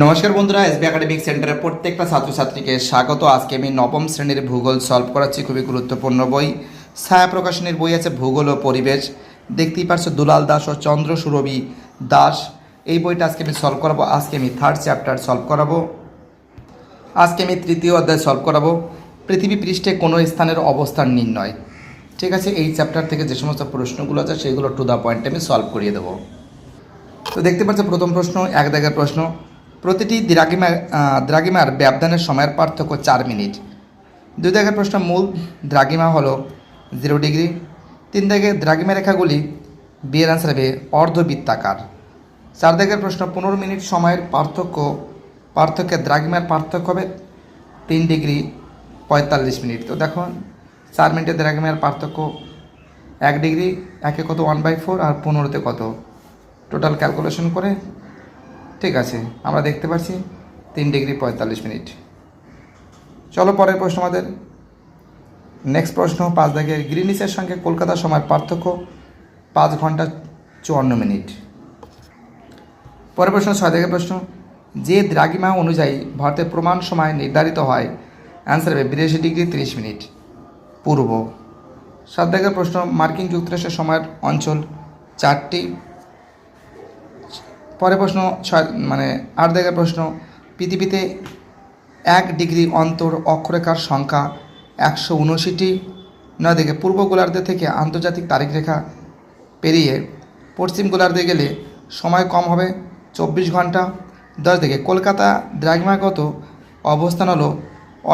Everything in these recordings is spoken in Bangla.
নমস্কার বন্ধুরা এসবি একাডেমিক সেন্টারের প্রত্যেকটা ছাত্রছাত্রীকে স্বাগত। আজকে আমি নবম শ্রেণির ভূগোল সলভ করাচ্ছি খুবই গুরুত্বপূর্ণ বই। ছায়া প্রকাশনের বই আছে ভূগোল ও পরিবেশ। দেখতেই পারছ দুলাল দাস ও চন্দ্র সুরভি দাস। এই বইটা আজকে আমি সলভ করাবো। আজকে আমি থার্ড চ্যাপ্টার সলভ করাবো। আজকে আমি তৃতীয় অধ্যায় সলভ করাবো। পৃথিবী পৃষ্ঠে কোনো স্থানের অবস্থান নির্ণয়। ঠিক আছে, এই চ্যাপ্টার থেকে যে সমস্ত প্রশ্নগুলো আছে, সেগুলো টু দ্য পয়েন্টে আমি সলভ করিয়ে দেবো। তো দেখতে পাচ্ছ প্রথম প্রশ্ন, এক দাগের প্রশ্ন। প্রতিটি দ্রাগিমা দ্রাগিমার ব্যবধানের সময়ের পার্থক্য চার মিনিট। দুই দাগের প্রশ্ন মূল দ্রাগিমা হলো জিরো ডিগ্রি। তিন দাগে দ্রাগিমা রেখাগুলি বিয়ের আনসার হবে অর্ধবৃত্তাকার। চার দাগের প্রশ্ন পনেরো মিনিট সময়ের পার্থক্য, পার্থক্যে দ্রাগিমার পার্থক্য হবে তিন ডিগ্রি পঁয়তাল্লিশ মিনিট। তো দেখুন চার মিনিটের দ্রাগিমার পার্থক্য এক ডিগ্রি, একে কত? ওয়ান বাই ফোর আর পনেরোতে কত? টোটাল ক্যালকুলেশন করে ঠিক আছে, আমরা দেখতে পাচ্ছি তিন ডিগ্রি পঁয়তাল্লিশ মিনিট। চলো পরের প্রশ্ন আমাদের। নেক্সট প্রশ্ন, পাঁচ দাগের গ্রিনিসের সঙ্গে কলকাতার সময়ের পার্থক্য পাঁচ ঘণ্টা চুয়ান্ন মিনিট। পরের প্রশ্ন, ছয় দাগের প্রশ্ন, যে দ্রাগিমা অনুযায়ী ভারতের প্রমাণ সময় নির্ধারিত হয় অ্যান্সার হবে বিরাশি ডিগ্রি তিরিশ মিনিট, পূর্ব। সাত দাগের প্রশ্ন, মার্কিন যুক্তরাষ্ট্রের সময়ের অঞ্চল চারটি পরের প্রশ্ন ছয় মানে আট দাগের প্রশ্ন, পৃথিবীতে এক ডিগ্রি অন্তর অক্ষরেখার সংখ্যা একশো উনআশিটি নয় দিকে পূর্ব গোলার্ধে থেকে আন্তর্জাতিক তারিখ রেখা পেরিয়ে পশ্চিম গোলার্ধে গেলে সময় কম হবে চব্বিশ ঘণ্টা। দশ দিকে কলকাতা দ্রাঘিমাগত অবস্থান হলো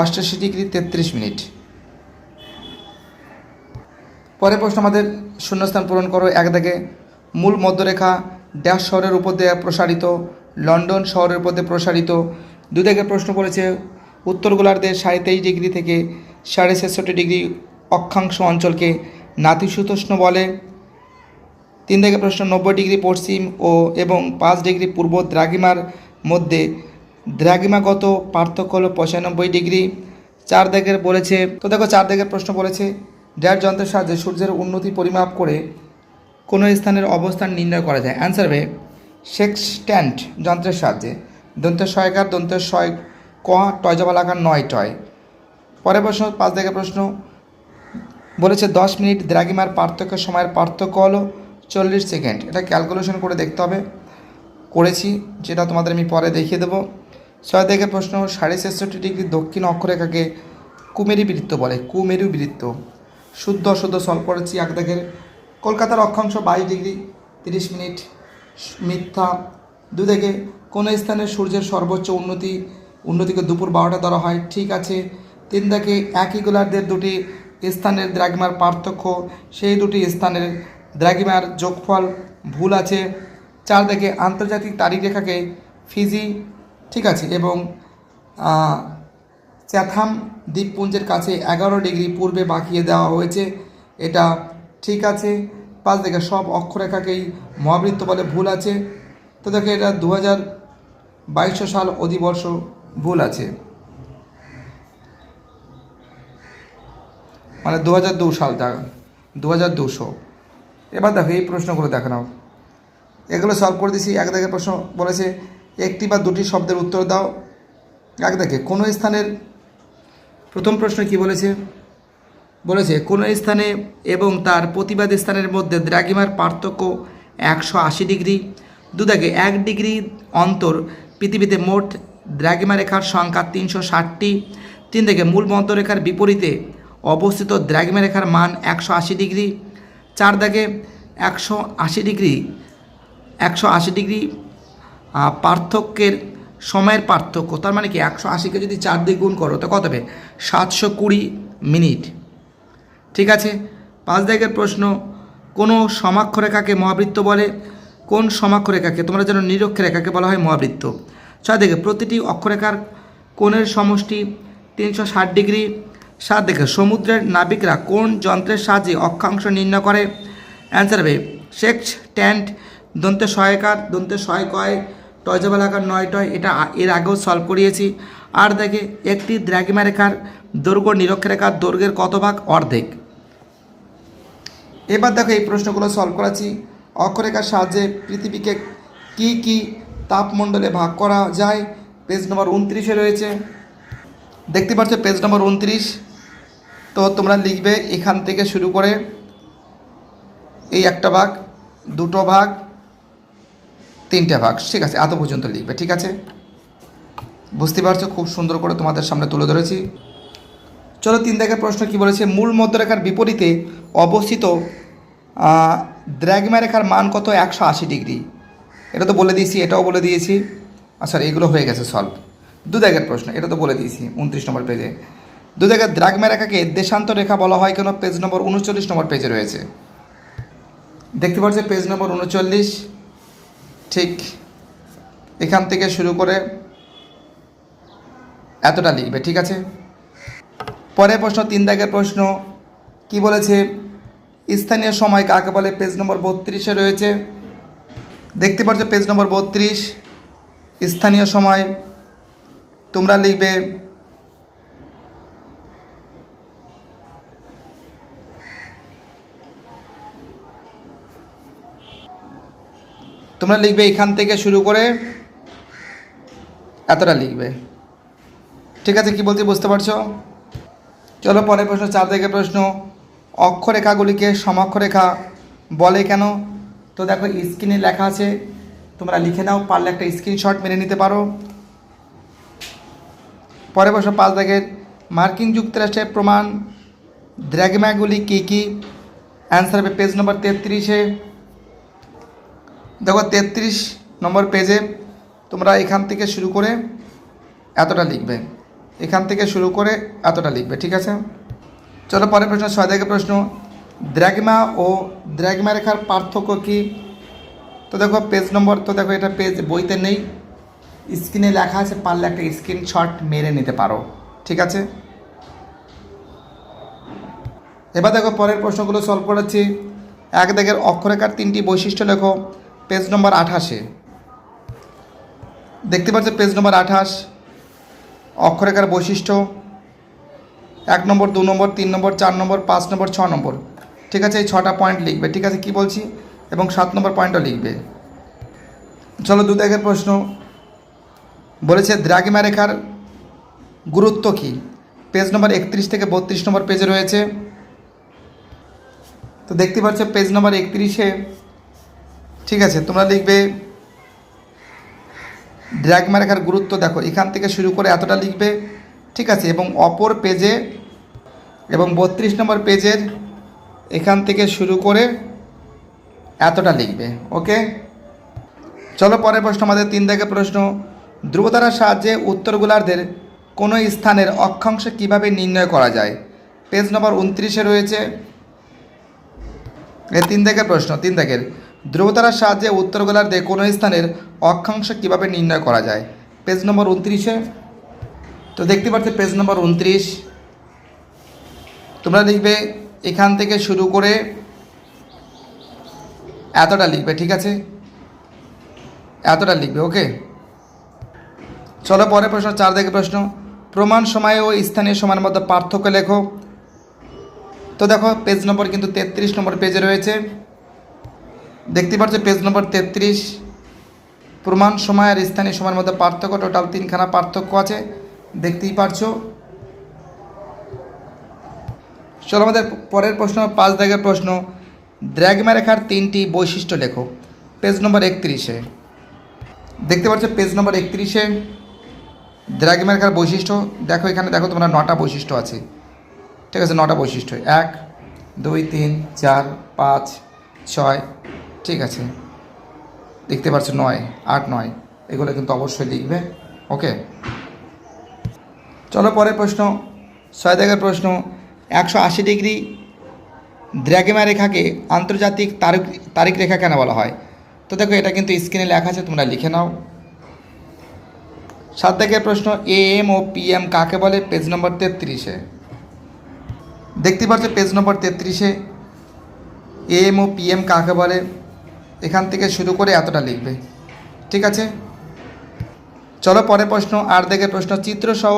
অষ্টাশি ডিগ্রি তেত্রিশ মিনিট। পরের প্রশ্ন আমাদের শূন্যস্থান পূরণ করো। এক দাগে, মূল মধ্যরেখা ড্যাশ শহরের উপর দিয়ে প্রসারিত, লন্ডন শহরের উপর দিয়ে প্রসারিত। দুই দাগে প্রশ্ন করেছে উত্তর গোলার্ধের সাড়ে তেইশ ডিগ্রি থেকে সাড়ে ছেষট্টি ডিগ্রি অক্ষাংশ অঞ্চলকে নাতিশীতোষ্ণ বলে। তিন থেকে প্রশ্ন, নব্বই ডিগ্রি পশ্চিম ও এবং পাঁচ ডিগ্রি পূর্ব দ্রাঘিমার মধ্যে দ্রাঘিমাগত পার্থক্য হলো পঁচানব্বই ডিগ্রি। চার দিকের বলেছে, তো দেখো চার দিকের প্রশ্ন বলেছে ড্যাট যন্ত্রের সাহায্যে সূর্যের উন্নতি পরিমাপ করে কোনো স্থানের অবস্থান নির্ণয় করা যায়। অ্যান্সার হবে সেক্সট্যান্ট যন্ত্রের সাহায্যে। দন্তের সহায়কার দন্তের সয় ক, টয় জবালাকার নয়, টয়। পরের প্রশ্ন, পাঁচ দিকের প্রশ্ন। বলেছে, দশ মিনিট দ্রাগিমার পার্থক্য সময়ের পার্থক্য হলো চল্লিশ সেকেন্ড। এটা ক্যালকুলেশন করে দেখতে হবে। করেছি, যেটা তোমাদের আমি পরে দেখিয়ে দেবো। ছয় থেকে প্রশ্ন, সাড়ে ছেষট্টি ডিগ্রি দক্ষিণ অক্ষরেখাকে কুমেরু বৃত্ত বলে। কুমেরু বৃত্ত। শুদ্ধ অশুদ্ধ সলভ করেছি এক দেখের কলকাতার অক্ষাংশ বাইশ ডিগ্রি, তিরিশ মিনিট, মিথ্যা। দু থেকে কোনো স্থানে সূর্যের সর্বোচ্চ উন্নতি, উন্নতিকে দুপুর বারোটা ধরা হয়। ঠিক আছে তিন থেকে একই গোলার্ধের দুটি স্থানের দ্রাগিমার পার্থক্য। সেই দুটি স্থানের দ্রাগিমার যোগফল ভুল আছে। চার থেকে আন্তর্জাতিক তারিখ রেখাকে ফিজি, ঠিক আছে, এবং চ্যাথাম দ্বীপপুঞ্জের কাছে এগারো ডিগ্রি পূর্বে বাঁকিয়ে দেওয়া হয়েছে। এটা ঠিক আছে পাঁচ থেকে সব অক্ষরেখাকেই মহাবৃত্ত বলে ভুল আছে। তো দেখো এটা দু হাজার বাইশশো সাল অধিবর্ষ ভুল আছে। মানে দু হাজার দু সাল দু হাজার দুশো। এবার দেখো এই প্রশ্নগুলো দেখো নাও। এগুলো সলভ করে দিছি, এক দেখে প্রশ্ন বলেছে, একটি বা দুটি শব্দের উত্তর দাও। এক দেখে, কোনো স্থানের প্রথম প্রশ্ন কি বলেছে? বলেছে, কোনো স্থানে এবং তার প্রতিবাদ স্থানের মধ্যে দ্রাগিমার পার্থক্য একশো আশি ডিগ্রি। দুদাগে এক ডিগ্রি অন্তর পৃথিবীতে মোট দ্রাগিমা রেখার সংখ্যা তিনশো ষাটটি। তিন থেকে মূল মধ্যরেখার বিপরীতে অবস্থিত দ্রাগিমা রেখার মান একশো আশি ডিগ্রি। চার দাগে একশো আশি ডিগ্রি, একশো আশি ডিগ্রি পার্থক্যের সময়ের পার্থক্য। তার মানে কি, একশো আশিকে যদি চার দিয়ে গুণ করো, তো কত হবে? সাতশো কুড়ি মিনিট। ঠিক আছে? পাঁচ দাগের প্রশ্ন, কোনো সমাক্ষরেখাকে মহাবৃত্ত বলে? কোন সমাক্ষরেখাকে? তোমরা যেন নিরক্ষরেখাকে বলা হয় মহাবৃত্ত। ছয় দেখে প্রতিটি অক্ষরেখার কোণের সমষ্টি তিনশো ষাট ডিগ্রি। সাত দেখে সমুদ্রের নাবিকরা কোন যন্ত্রের সাহায্যে অক্ষাংশ নির্ণয় করে? অ্যান্সার হবে, সেক্স, ট্যান্ট, দন্তে সহায়কার, দন্তে সহায়কয় টয়জাবালাকার নয় টয়, এটা এর আগেও সলভ করিয়েছি। আর দেখে, একটি দ্রাগিমা রেখার দৈর্ঘ্য নিরক্ষরেখার দৈর্ঘ্যের কত ভাগ? অর্ধেক। এবার দেখো এই প্রশ্নগুলো সলভ করাচ্ছি। অক্ষরেখার সাহায্যে পৃথিবীকে কি কি তাপমণ্ডলে ভাগ করা যায়? পেজ নম্বর উনত্রিশে রয়েছে। দেখতে পাচ্ছ পেজ নম্বর উনত্রিশ? তো তোমরা লিখবে এখান থেকে শুরু করে এই একটা ভাগ, দুটো ভাগ তিনটে ভাগ, ঠিক আছে, এত পর্যন্ত লিখবে, ঠিক আছে? বুঝতে পারছ? খুব সুন্দর করে তোমাদের সামনে তুলে ধরেছি। চলো, তিন দাগের প্রশ্ন কি বলেছে? মূল মধ্যরেখার বিপরীতে অবস্থিত দ্রাগমা রেখার মান কত? একশো আশি ডিগ্রি। এটা তো বলে দিয়েছি, এটাও বলে দিয়েছি। আচ্ছা এগুলো হয়ে গেছে সলভ দু দাগের প্রশ্ন, এটা তো বলে দিয়েছি, উনত্রিশ নম্বর পেজে দু দাগের দ্রাগমা রেখাকে দেশান্ত রেখা বলা হয় কেন? পেজ নম্বর উনচল্লিশ নম্বর পেজে রয়েছে। দেখতে পাচ্ছি পেজ নম্বর উনচল্লিশ ঠিক এখান থেকে শুরু করে এতটা লিখবে, ঠিক আছে? পরের প্রশ্ন, তিন দাগের প্রশ্ন, কি বলেছে? স্থানীয় সময় কাকে বলে? পেজ নম্বর বত্রিশে রয়েছে। দেখতে পাচ্ছ পেজ নম্বর বত্রিশ? স্থানীয় সময়, তোমরা লিখবে তোমরা লিখবে এখান থেকে শুরু করে এতটা লিখবে। ঠিক আছে, কি বলতে বুঝতে পারছ? চলো পরের প্রশ্ন চার দিকের প্রশ্ন। অক্ষরেখাগুলিকে সমাক্ষরেখা বলে কেন? তো দেখো স্ক্রিনে লেখা আছে, তোমরা লিখে নাও, পারলে একটা স্ক্রিনশট মেনে নিতে পারো। পরের প্রশ্ন, পাঁচ দাগের মার্কিন যুক্তরাষ্ট্রের প্রমাণ দ্র্যাগম্যাগুলি কী কী? অ্যান্সার হবে পেজ নম্বর তেত্রিশে। দেখো তেত্রিশ নম্বর পেজে তোমরা এখান থেকে শুরু করে এতটা লিখবে। এখান থেকে শুরু করে এতটা লিখবে, ঠিক আছে? চলো পরের প্রশ্ন ছয় থেকে প্রশ্ন। দ্রাগমা ও দ্রাগমা রেখার পার্থক্য কী? তো দেখো পেজ নম্বর, তো দেখো এটা পেজ বইতে নেই। স্ক্রিনে লেখা আছে, পারলে একটা স্ক্রিনশট মেরে নিতে পারো, ঠিক আছে? এবার দেখো পরের প্রশ্নগুলো সলভ করাচ্ছি এক দেখের অক্ষরেখার তিনটি বৈশিষ্ট্য লেখো। পেজ নম্বর আঠাশে। দেখতে পাচ্ছ পেজ নম্বর আঠাশ, অক্ষরেখার বৈশিষ্ট্য, এক নম্বর, দু নম্বর, তিন নম্বর, চার নম্বর, পাঁচ নম্বর, ছ নম্বর। ঠিক আছে, এই ছটা পয়েন্ট লিখবে, ঠিক আছে, কি বলছি? এবং সাত নম্বর পয়েন্টও লিখবে। চলো দু দেখের প্রশ্ন। বলেছে দ্রাগিমা রেখার গুরুত্ব কী? পেজ নম্বর একত্রিশ থেকে বত্রিশ নম্বর পেজে রয়েছে। তো দেখতে পাচ্ছ পেজ নম্বর একত্রিশে ঠিক আছে, তোমরা লিখবে ড্র্যাগমা রেখার গুরুত্ব দেখো, এখান থেকে শুরু করে এতটা লিখবে, ঠিক আছে, এবং অপর পেজে এবং বত্রিশ নম্বর পেজের এখান থেকে শুরু করে এতটা লিখবে ওকে চলো পরের প্রশ্ন, আমাদের তিন থেকে প্রশ্ন। ধ্রুবতারার সাহায্যে উত্তর গোলার্ধের কোনো স্থানের অক্ষাংশ কীভাবে নির্ণয় করা যায়? পেজ নম্বর উনত্রিশে রয়েছে। এ তিন থেকে প্রশ্ন, তিন থেকের ধ্রুবতারার সাহায্যে উত্তর গোলার্ধে কোনো স্থানের অক্ষাংশ কীভাবে নির্ণয় করা যায়? পেজ নম্বর উনত্রিশে। তো দেখতে পাচ্ছি পেজ নম্বর উনত্রিশ। তোমরা লিখবে, এখান থেকে শুরু করে এতটা লিখবে, ঠিক আছে? এতটা লিখবে, ওকে? চলো, পরের প্রশ্ন চার দিকে প্রশ্ন। প্রমাণ সময় ও স্থানীয় সময়ের মধ্যে পার্থক্য লেখো। তো দেখো, পেজ নম্বর কিন্তু তেত্রিশ নম্বর পেজে রয়েছে। দেখতে পাচ্ছ পেজ নম্বর তেত্রিশ। প্রমাণ সময় আর স্থানীয় সময়ের মধ্যে পার্থক্য টোটাল তিনখানা পার্থক্য আছে। দেখতেই পারছ। চলো আমাদের পরের প্রশ্ন, পাঁচ দাগের প্রশ্ন। দ্রাগমা রেখার তিনটি বৈশিষ্ট্য লেখো। পেজ নম্বর একত্রিশে। দেখতে পাচ্ছ পেজ নম্বর একত্রিশে দ্রাগমা রেখার বৈশিষ্ট্য। দেখো, এখানে দেখো তোমরা নটা বৈশিষ্ট্য আছে। ঠিক আছে, নটা বৈশিষ্ট্য। এক, দুই, তিন, চার, পাঁচ, ছয় ঠিক আছে। দেখতে পাচ্ছ নয়, আট নয়, এগুলো কিন্তু অবশ্যই লিখবে, ওকে? চলো পরের প্রশ্ন ছয় দাগের প্রশ্ন, একশো আশি ডিগ্রি দ্রাগিমা রেখাকে আন্তর্জাতিক তারিখ তারিখ রেখা কেন বলা হয়? তো দেখো, এটা কিন্তু স্ক্রিনে লেখা আছে, তোমরা লিখে নাও। সাত দাগের প্রশ্ন A M O P M কাকে বলে? পেজ নম্বর তেত্রিশে। দেখতে পাচ্ছ page number তেত্রিশে? A M O P M কাকে বলে? এখান থেকে শুরু করে এতটা লিখবে। ঠিক আছে? চলো পরের প্রশ্ন, আর দেখে প্রশ্ন, চিত্রসহ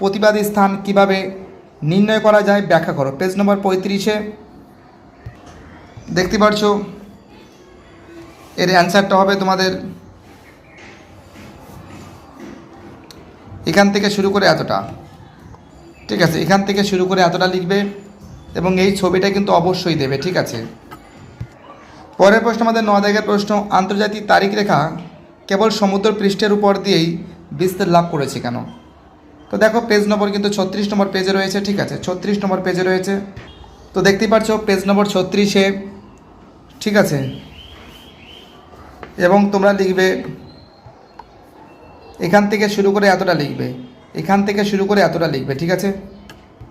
প্রতিবাদী স্থান কীভাবে নির্ণয় করা যায় ব্যাখ্যা করো। পেজ নম্বর পঁয়ত্রিশে দেখতে পাচ্ছ, এর অ্যান্সারটা হবে তোমাদের এখান থেকে শুরু করে এতটা। ঠিক আছে, এখান থেকে শুরু করে এতটা লিখবে এবং এই ছবিটা কিন্তু অবশ্যই দেবে, ঠিক আছে? পরের প্রশ্ন আমাদের ন দাগের প্রশ্ন, আন্তর্জাতিক তারিখ রেখা কেবল সমুদ্র পৃষ্ঠের উপর দিয়েই বিস্তার লাভ করেছে কেন? তো দেখো পেজ নম্বর কিন্তু ছত্রিশ নম্বর পেজে রয়েছে, ঠিক আছে? ছত্রিশ নম্বর পেজে রয়েছে। তো দেখতেই পাচ্ছ পেজ নম্বর ছত্রিশে, ঠিক আছে? এবং তোমরা লিখবে, এখান থেকে শুরু করে এতটা লিখবে, এখান থেকে শুরু করে এতটা লিখবে, ঠিক আছে?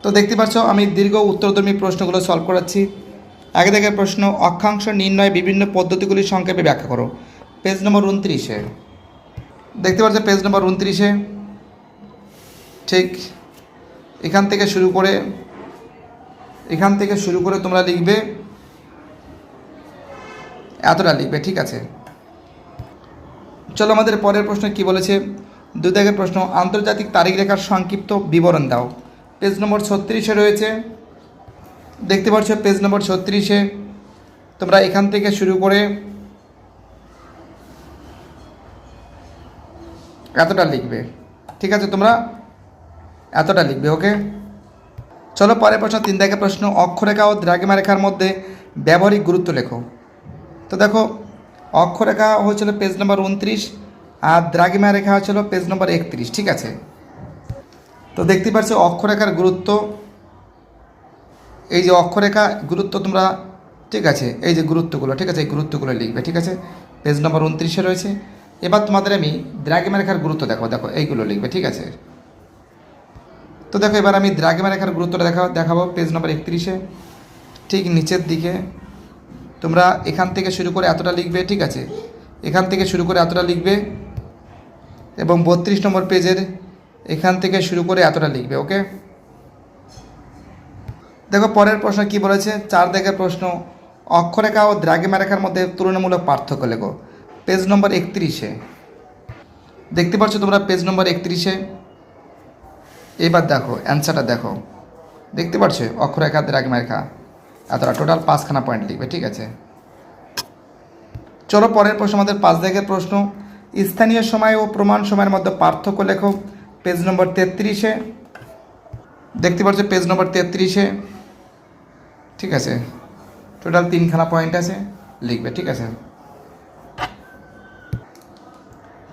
তো দেখতে পাচ্ছ আমি দীর্ঘ উত্তরধর্মী প্রশ্নগুলো সলভ করাচ্ছি। আগে থেকে প্রশ্ন, অক্ষাংশ নির্ণয় বিভিন্ন পদ্ধতিগুলি সংক্ষেপে ব্যাখ্যা করো। পেজ নম্বর উনত্রিশে। দেখতে পাচ্ছ পেজ নম্বর উনত্রিশে? ঠিক। এখান থেকে শুরু করে, এখান থেকে শুরু করে তোমরা লিখবে, এতটা লিখবে, ঠিক আছে। চলো আমাদের পরের প্রশ্ন কি বলেছে? দুই প্রশ্ন, আন্তর্জাতিক তারিখ রেখার সংক্ষিপ্ত বিবরণ দাও। পেজ নম্বর ছত্রিশে রয়েছে দেখতে পাচ্ছ পেজ নম্বর ছত্রিশে। তোমরা এখান থেকে শুরু করে এতটা লিখবে। ঠিক আছে, তোমরা এতটা লিখবে ওকে চলো, পরের প্রশ্ন, তিন দাগের প্রশ্ন। অক্ষরেখা ও দ্রাগিমা রেখার মধ্যে ব্যবহারিক গুরুত্ব লেখো। তো দেখো, অক্ষরেখা হয়েছিল পেজ নম্বর উনত্রিশ আর দ্রাগিমা রেখা হয়েছিল পেজ নম্বর একত্রিশ, ঠিক আছে? তো দেখতে পাচ্ছ, অক্ষরেখার গুরুত্ব এই যে অক্ষরেখা, গুরুত্ব তোমরা, ঠিক আছে, এই যে গুরুত্বগুলো, ঠিক আছে, এই গুরুত্বগুলো লিখবে, ঠিক আছে? পেজ নম্বর উনত্রিশে রয়েছে। এবার তোমাদের আমি দ্রাগিমা রেখার গুরুত্ব দেখো দেখো, এইগুলো লিখবে, ঠিক আছে? তো দেখো, এবার আমি দ্রাগিমা রেখার গুরুত্বটা দেখা, দেখাবো পেজ নম্বর একত্রিশে, ঠিক নিচের দিকে। তোমরা এখান থেকে শুরু করে এতটা লিখবে, ঠিক আছে? এখান থেকে শুরু করে এতটা লিখবে, এবং বত্রিশ নম্বর পেজের এখান থেকে শুরু করে এতটা লিখবে ওকে দেখো, পরের প্রশ্ন কি বলেছে? চার দিকের প্রশ্ন, অক্ষরেখা ও দ্রাগিমা রেখার মধ্যে তুলনামূলক পার্থক্য লেখো। পেজ নম্বর একত্রিশে। দেখতে পাচ্ছ তোমরা পেজ নম্বর একত্রিশে? এবার দেখো, অ্যান্সারটা দেখো। দেখতে পাচ্ছ? অক্ষরেখা দ্রাগিমা রেখা এতটা টোটাল পাঁচখানা পয়েন্ট লিখবে, ঠিক আছে? চলো, পরের প্রশ্ন, আমাদের পাঁচ দিকের প্রশ্ন। স্থানীয় সময় ও প্রমাণ সময়ের মধ্যে পার্থক্য লেখো। পেজ নম্বর তেত্রিশে। দেখতে পাচ্ছ, পেজ নম্বর তেত্রিশে। ঠিক আছে? টোটাল তিনখানা পয়েন্ট আছে, লিখবে, ঠিক আছে?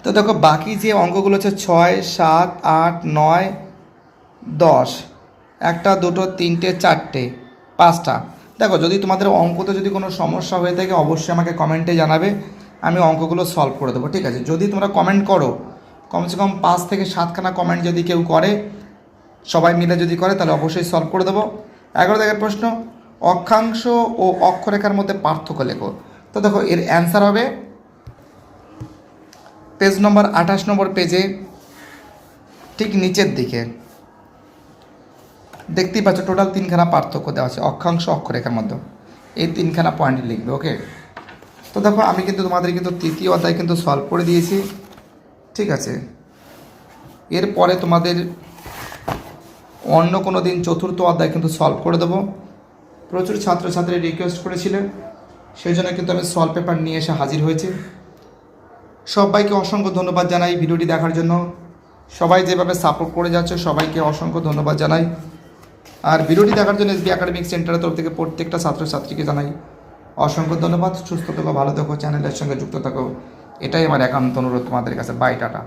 তো দেখো, বাকি যে অঙ্কগুলো হচ্ছে ছয়, সাত, আট, নয়, দশ, একটা, দুটো, তিনটে, চারটে, পাঁচটা। দেখো, যদি তোমাদের অঙ্কতে যদি কোনো সমস্যা হয়ে থাকে, অবশ্যই আমাকে কমেন্টে জানাবে, আমি অঙ্কগুলো সলভ করে দেবো, ঠিক আছে? যদি তোমরা কমেন্ট করো, কমসে কম পাঁচ থেকে সাতখানা কমেন্ট যদি কেউ করে, সবাই মিলে যদি করে, তাহলে অবশ্যই সলভ করে দেবো। এগারো দেখের প্রশ্ন অক্ষাংশ ও অক্ষরেখার মধ্যে পার্থক্য লেখো। তো দেখো, এর অ্যান্সার হবে পেজ নম্বর আঠাশ নম্বর পেজে ঠিক নিচের দিকে। দেখতেই পাচ্ছ টোটাল তিনখানা পার্থক্য দেওয়া আছে, অক্ষাংশ, অক্ষরেখার মধ্যে। এই তিনখানা পয়েন্ট লিখবে ওকে তো দেখো, আমি কিন্তু তোমাদের কিন্তু তৃতীয় অধ্যায় কিন্তু সলভ করে দিয়েছি, ঠিক আছে? এরপরে তোমাদের অন্য কোনো দিন চতুর্থ অধ্যায় কিন্তু সলভ করে দেবো। প্রচুর ছাত্রছাত্রী রিকোয়েস্ট করেছিলেন। সেই জন্য কিন্তু আমি সলভ পেপার নিয়ে এসে হাজির হয়েছি। সবাইকে অসংখ্য ধন্যবাদ জানাই ভিডিওটি দেখার জন্য। সবাই যেভাবে সাপোর্ট করে যাচ্ছে, সবাইকে অসংখ্য ধন্যবাদ জানাই। আর ভিডিওটি দেখার জন্য এসবি একাডেমিক সেন্টারের তরফ থেকে প্রত্যেকটা ছাত্রছাত্রীকে জানাই অসংখ্য ধন্যবাদ। সুস্থ থাকো, ভালো থাকো চ্যানেলের সঙ্গে যুক্ত থাকো। এটাই আমার একান্ত অনুরোধ তোমাদের কাছে। By tata